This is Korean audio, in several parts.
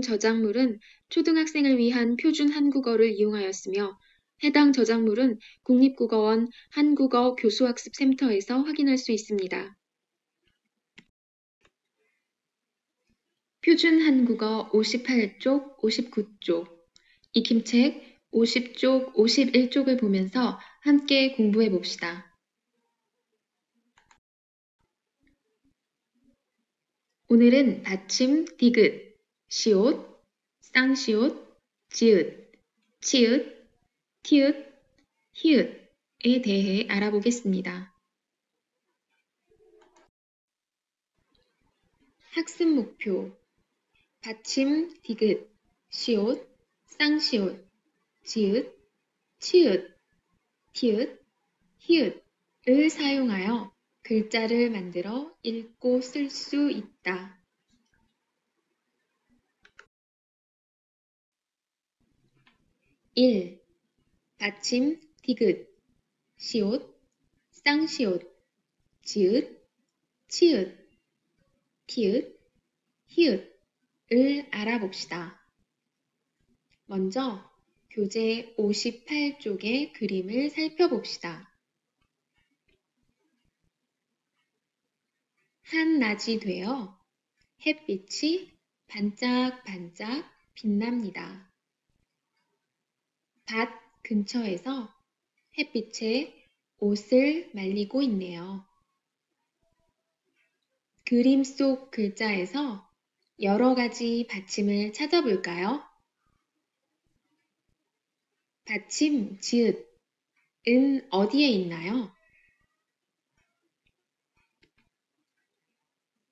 본 저작물은 초등학생을 위한 표준 한국어를 이용하였으며 해당 저작물은 국립국어원 한국어 교수학습센터에서 확인할 수 있습니다. 표준 한국어 58쪽, 59쪽 익힘책 50쪽, 51쪽을 보면서 함께 공부해 봅시다. 오늘은 받침 디귿, 시옷, 쌍시옷, 지읒, 치읒, 티읒, 히읗에 대해 알아보겠습니다. 학습 목표 받침 디귿, 시옷, 쌍시옷, 지읒, 치읒, 티읒, 히읗을 사용하여 글자를 만들어 읽고 쓸 수 있다. 일 받침 디귿, 시옷, 쌍시옷, 지읒, 치읒, 티읒, 히읗을 알아봅시다. 먼저 교재 58쪽의 그림을 살펴봅시다. 한낮이 되어 햇빛이 반짝반짝 빛납니다. 밭 근처에서 햇빛에 옷을 말리고 있네요. 그림 속 글자에서 여러 가지 받침을 찾아볼까요? 받침 지읒은 어디에 있나요?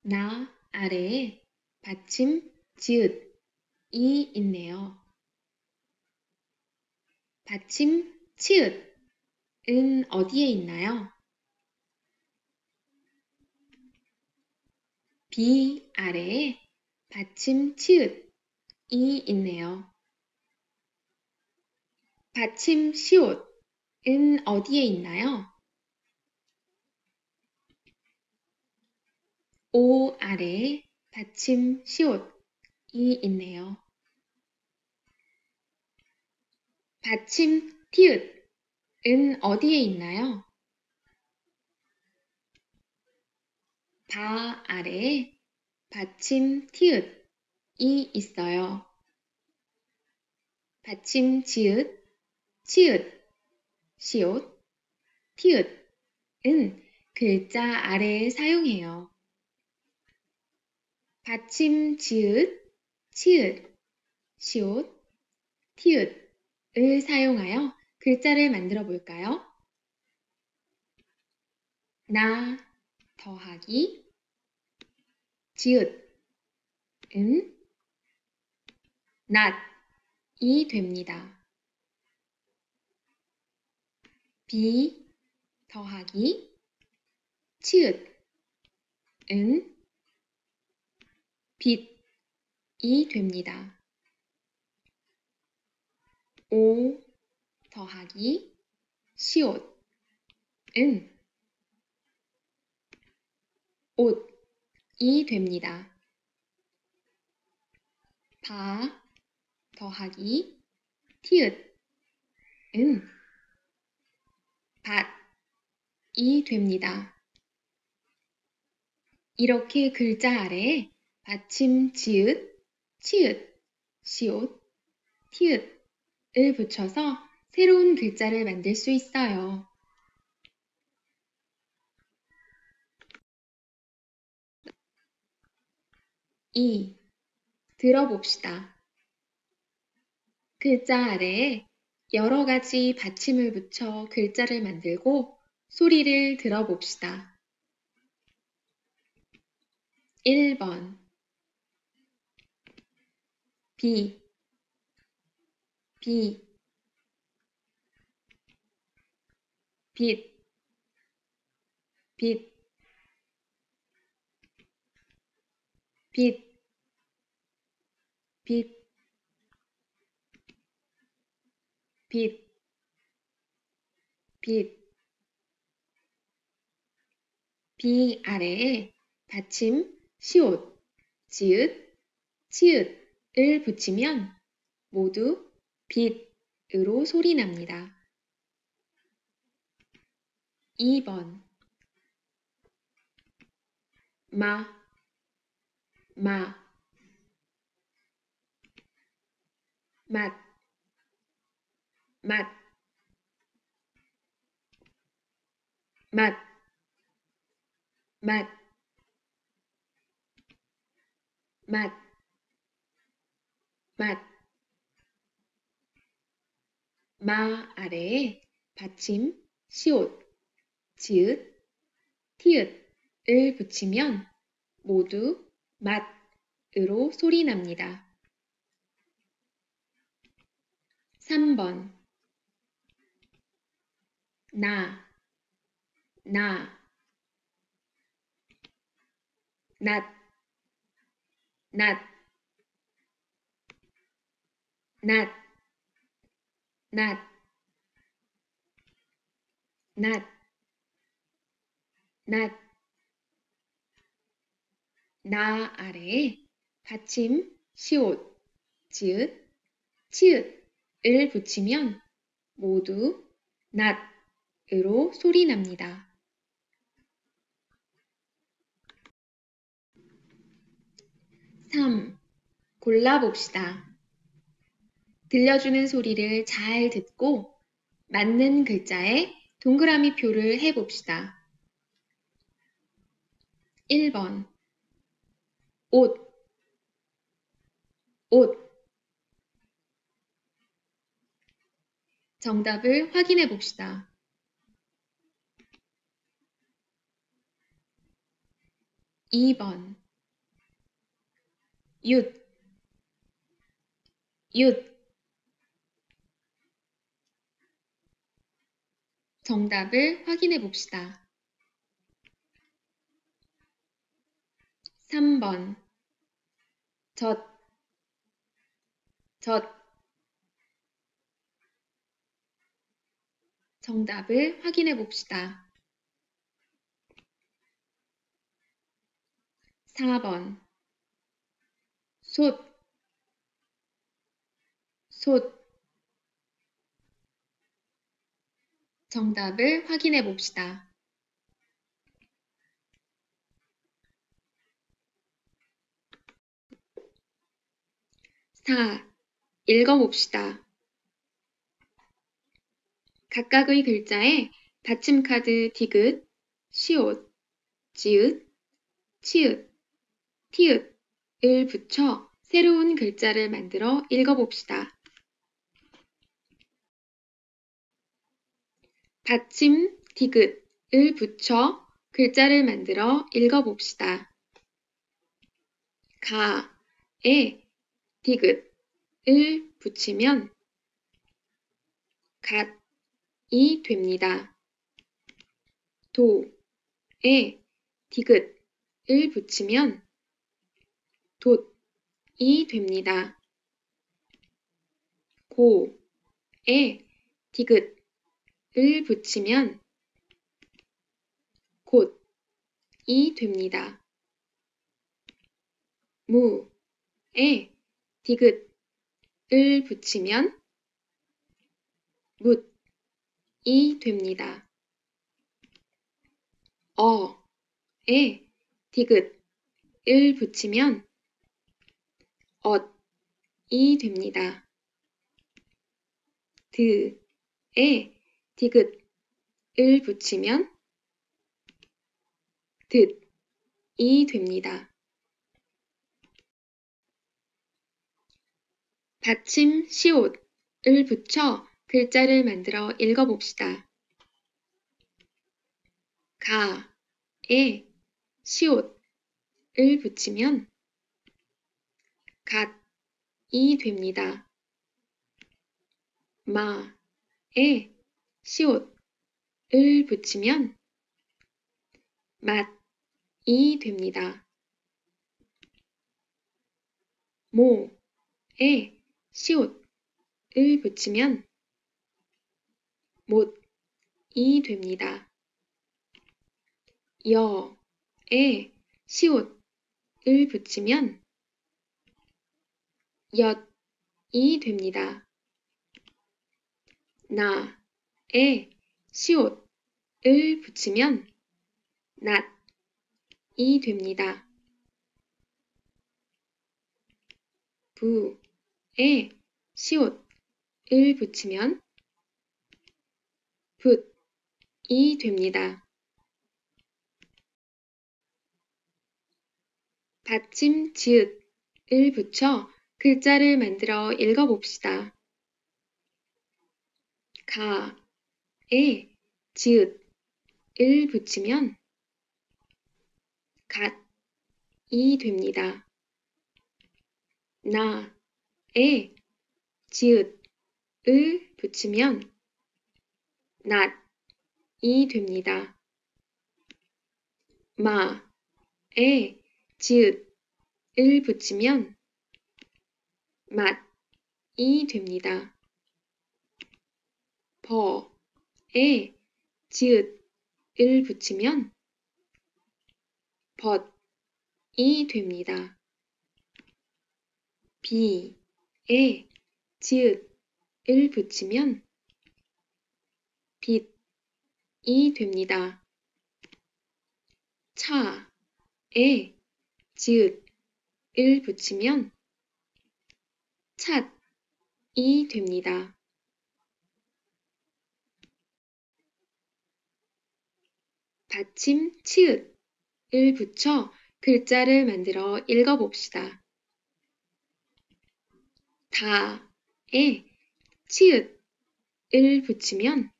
나 아래에 받침 지읒이 있네요. 받침 치읒은 어디에 있나요? 비 아래에 받침 치읒이 있네요. 받침 시옷은 어디에 있나요? 오 아래에 받침 시옷이 있네요. 받침 티읕은 어디에 있나요? 바 아래에 받침 티읕이 있어요. 받침 지읒, 치읒, 시옷, 티읕은 글자 아래에 사용해요. 받침 지읒, 치읒, 시옷, 티읕 을 사용하여 글자를 만들어 볼까요? 나 더하기 지읒 은 낫이 됩니다. 비 더하기 치읓은 빛이 됩니다. 오 더하기 시옷은 옷이 됩니다. 바 더하기 티읕은 밭이 됩니다. 이렇게 글자 아래에 받침 지읒, 치읒, 시옷, 티읒 을 붙여서 새로운 글자를 만들 수 있어요. 이 들어봅시다. 글자 아래에 여러 가지 받침을 붙여 글자를 만들고 소리를 들어봅시다. 1번 비, 비, 빛, 빛, 빛, 빛, 빛, 빛, 비 아래에 받침, 시옷, 지읒, 치읒을 을 붙이면 모두 빛으로 소리 납니다. 2번. 마, 마, 맛, 맛, 맛, 맛, 맛, 맛. 마 아래에 받침 시옷, 지읒, 티읒을 붙이면 모두 맛으로 소리 납니다. 3번 나, 나, 낫, 낫, 낫, 낫, 낫, 낫, 나 아래에 받침 시옷, 지읒, 치읒을 붙이면 모두 낫으로 소리 납니다. 3. 골라봅시다. 들려주는 소리를 잘 듣고 맞는 글자에 동그라미 표를 해봅시다. 1번. 옷. 옷. 정답을 확인해 봅시다. 2번. 윷. 윷 정답을 확인해 봅시다. 3번. 젖, 젖. 정답을 확인해 봅시다. 4번. 솥, 솥 정답을 확인해 봅시다. 4. 읽어봅시다. 각각의 글자에 받침카드 디귿, 시옷, 지읒, 치읒, 티읒을 붙여 새로운 글자를 만들어 읽어봅시다. 받침 디귿을 붙여 글자를 만들어 읽어봅시다. 가에 디귿을 붙이면 갓이 됩니다. 도에 디귿을 붙이면 돛이 됩니다. 고에 디귿 을 붙이면 곧이 됩니다. 무에 디귿을 붙이면 묻이 됩니다. 어에 디귿을 붙이면 엇이 됩니다. 드에 디귿을 붙이면 듯이 됩니다. 받침 시옷을 붙여 글자를 만들어 읽어봅시다. 가에 시옷을 붙이면 갓이 됩니다. 마에 시옷을 붙이면 맛이 됩니다. 모에 시옷을 붙이면 못이 됩니다. 여에 시옷을 붙이면 엿이 됩니다. 나 에 시옷을 붙이면 낫이 됩니다. 부에 시옷을 붙이면 붓이 됩니다. 받침 지읒을 붙여 글자를 만들어 읽어봅시다. 가 에 지읒을 붙이면 갓이 됩니다. 나에 지읒을 붙이면 낫이 됩니다. 마에 지읒을 붙이면 맛이 됩니다. 버 에 지읒을 붙이면 벗이 됩니다. 비에 지읒을 붙이면 빛이 됩니다. 차에 지읒을 붙이면 찻이 됩니다. 받침 치읓을 붙여 글자를 만들어 읽어봅시다. 다에 치읓을 붙이면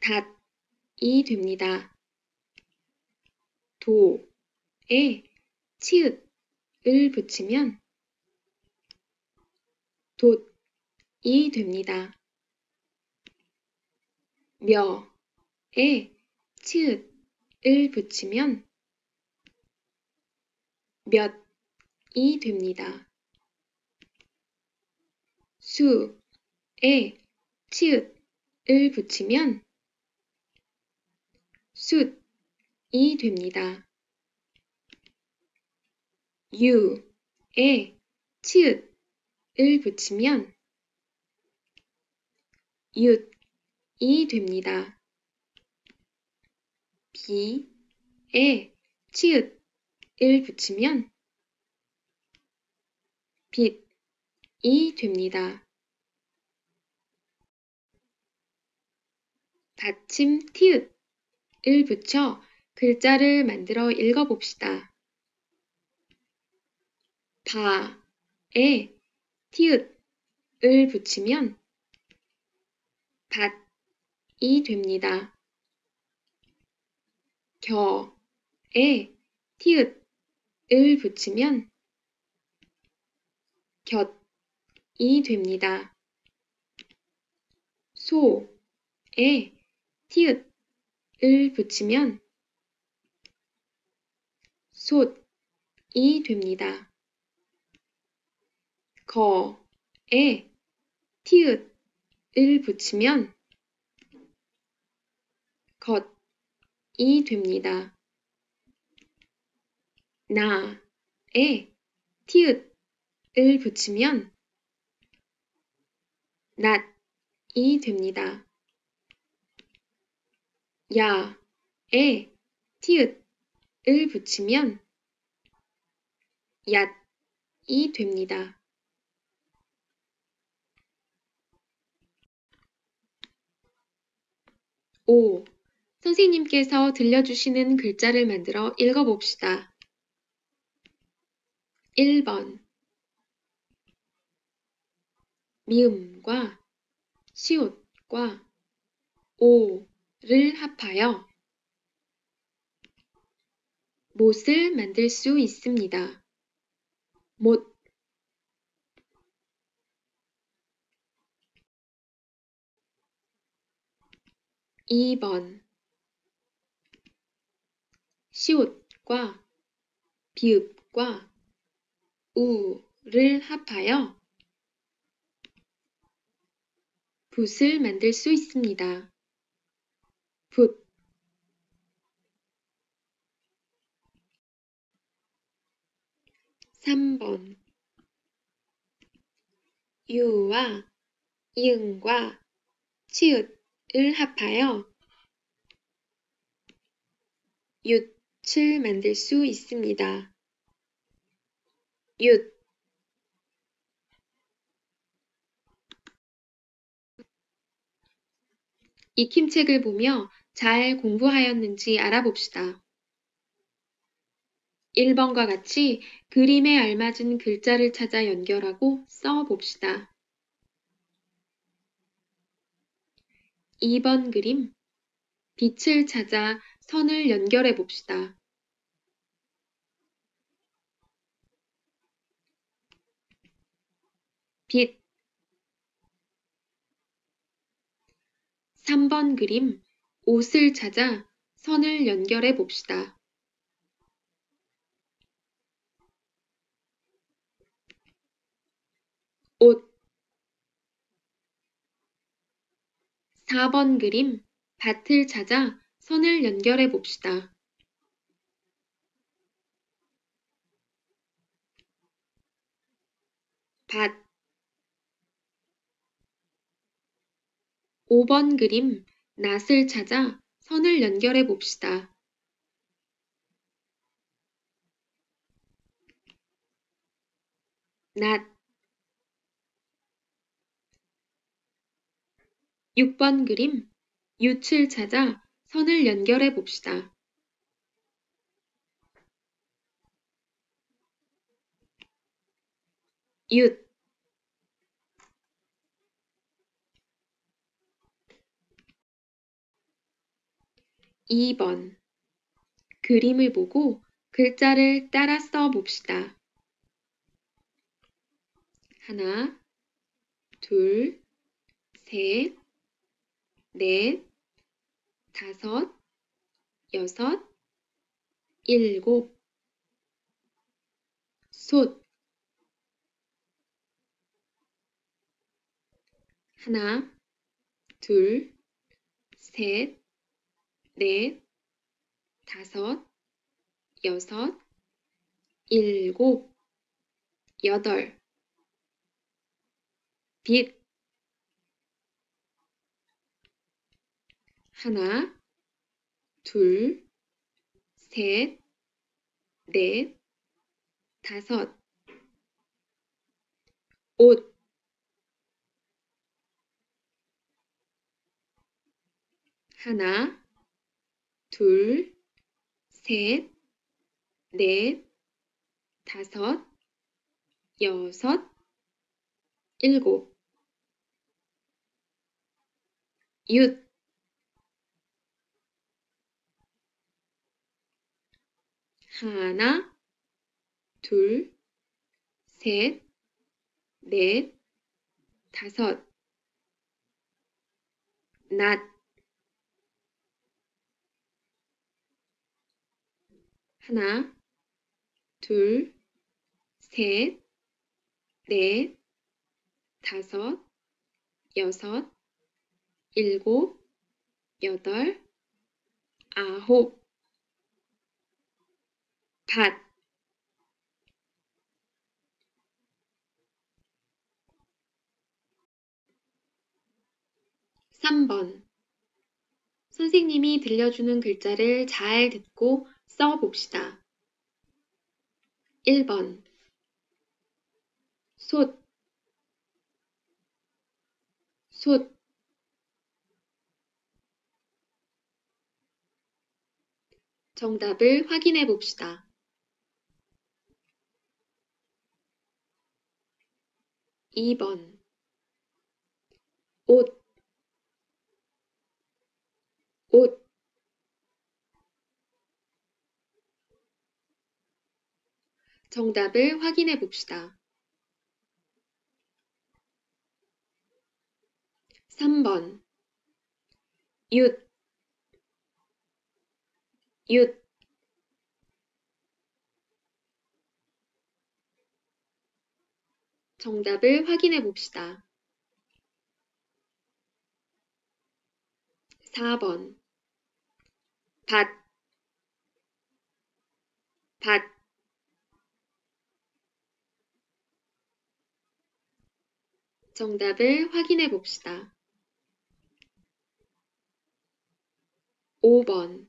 닷이 됩니다. 도에 치읓을 붙이면 돛이 됩니다. 며 에 치읓을 붙이면 몇이 됩니다. 수에 치읓을 붙이면 숫이 됩니다. 유에 치읓을 붙이면 윷이 됩니다. 비에 치읓을 붙이면 빛이 됩니다. 받침 티읕을 붙여 글자를 만들어 읽어봅시다. 바에 티읕을 붙이면 밭이 됩니다. 겨에 티읕을 붙이면 곁이 됩니다. 소에 티읕을 붙이면 솥이 됩니다. 거에 티읕을 붙이면 겉 이 됩니다. 나에 티읕을 붙이면 낫이 됩니다. 야에 티읕을 붙이면 얏이 됩니다. 오. 선생님께서 들려주시는 글자를 만들어 읽어봅시다. 1번 미음과 시옷과 오를 합하여 못을 만들 수 있습니다. 못 2번 시옷과 비읍과 우를 합하여 붓을 만들 수 있습니다. 붓. 3번. 유와 이응과 치읓을 합하여 윷 을 만들 수 있습니다. 윷 익힘책을 보며 잘 공부하였는지 알아봅시다. 1번과 같이 그림에 알맞은 글자를 찾아 연결하고 써 봅시다. 2번 그림 빛을 찾아 선을 연결해 봅시다. 빛 3번 그림 옷을 찾아 선을 연결해 봅시다. 옷 4번 그림 밭을 찾아 선을 연결해 봅시다. 밭 5번 그림 낫을 찾아 선을 연결해 봅시다. 낫 6번 그림 윷을 찾아 선을 연결해 봅시다. 윷 2번. 그림을 보고 글자를 따라 써 봅시다. 하나, 둘, 셋, 넷, 다섯, 여섯, 일곱, 솥. 하나, 둘, 셋, 넷, 다섯, 여섯, 일곱, 여덟, 빛 하나, 둘, 셋, 넷, 다섯, 옷. 하나, 둘, 셋, 넷, 다섯, 여섯, 일곱, 윷. 하나, 둘, 셋, 넷, 다섯, 낫 하나, 둘, 셋, 넷, 다섯, 여섯, 일곱, 여덟, 아홉, 밭. (3번) 선생님이 들려주는 글자를 잘 듣고 써 봅시다. 1번. 솥, 솥. 정답을 확인해 봅시다. 2번. 옷, 옷 정답을 확인해 봅시다. 3번. 윷, 윷. 정답을 확인해 봅시다. 4번. 밭, 밭 정답을 확인해 봅시다. 5번.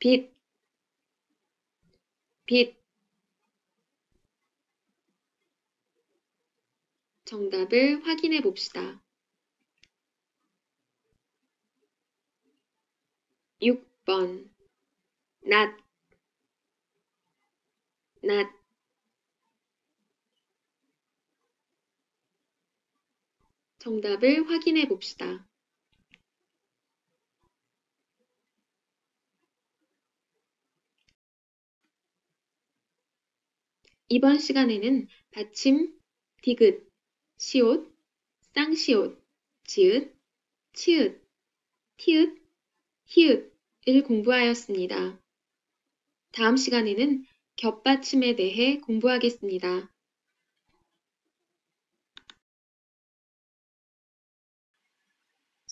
빛, 빛. 정답을 확인해 봅시다. 6번. 낮, 낮 정답을 확인해 봅시다. 이번 시간에는 받침, 디귿, 시옷, 쌍시옷, 지읒, 치읒, 티읒, 히읗을 공부하였습니다. 다음 시간에는 겹받침에 대해 공부하겠습니다.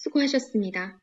수고하셨습니다.